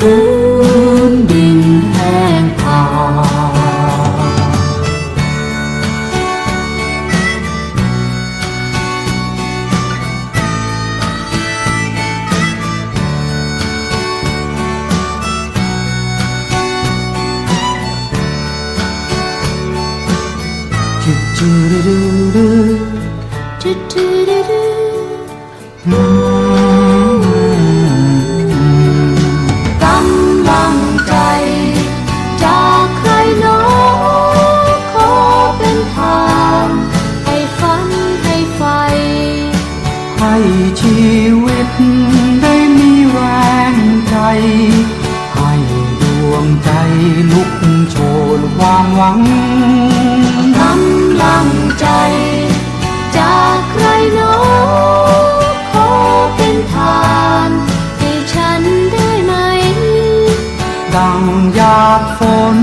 สู่พื้นดินแห้ง โชนความหวังกำลังใจ จากใครโนอขอเป็นทานให้ฉันได้ไหม ดังหยาดฝน